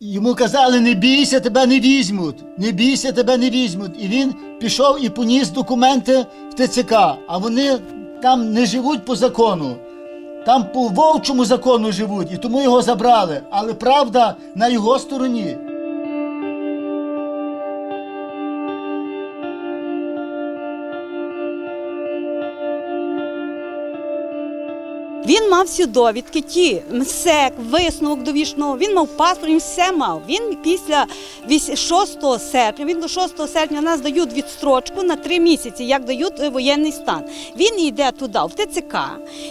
Йому казали, не бійся, тебе не візьмуть, не бійся, тебе не візьмуть. І він пішов і поніс документи в ТЦК, а вони там не живуть по закону. Там по вовчому закону живуть, і тому його забрали. Але правда на його стороні. Він мав всі довідки, ті МСЕК, висновок довічного, він мав паспорт, він все мав. Він після вісь- 6 серпня, він до 6 серпня нас дають відстрочку на 3 місяці, як дають е, воєнний стан. Він йде туди, в ТЦК,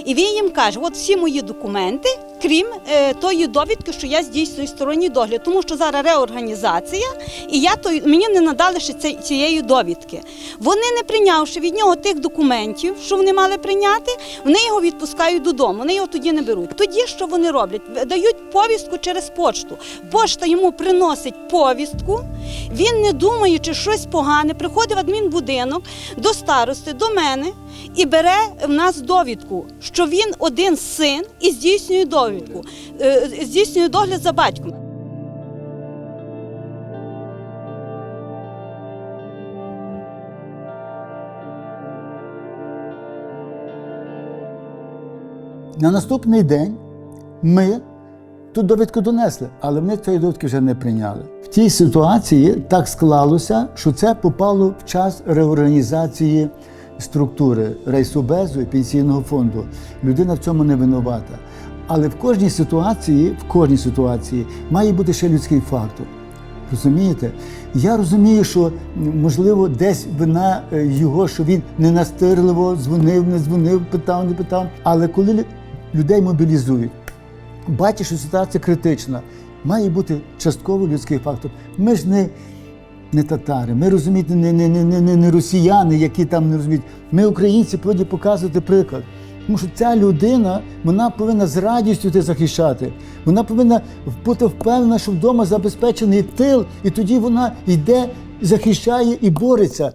і він їм каже: от всі мої документи, крім е, тої довідки, що я здійснюю сторонній догляд, тому що зараз реорганізація, і я той, мені не надали ще цієї довідки. Вони, не прийнявши від нього тих документів, що вони мали прийняти, вони його відпускають додому. Вони його тоді не беруть. Тоді що вони роблять? Дають повістку через почту. Пошта йому приносить повістку. Він, не думаючи щось погане, приходить в адмінбудинок до старости, до мене і бере в нас довідку, що він один син і здійснює довідку, е, здійснює догляд за батьком. На наступний день ми ту довідку донесли, але вони цієї довідки вже не прийняли. Тій ситуації так склалося, що це попало в час реорганізації структури рейсобезу і пенсійного фонду. Людина в цьому не винувата. Але в кожній ситуації, в кожній ситуації має бути ще людський фактор. Розумієте? Я розумію, що можливо десь вина е, його, що він ненастирливо дзвонив, не дзвонив, питав, не питав. Але коли людей мобілізують, бачиш, що ситуація критична, має бути частково людський фактор. Ми ж не, не татари, ми розумієте, не, не, не, не, не, росіяни, які там не розуміють. Ми, українці, повинні показувати приклад. Тому що ця людина вона повинна з радістю те захищати. Вона повинна бути впевнена, що вдома забезпечений тил, і тоді вона йде, захищає і бореться.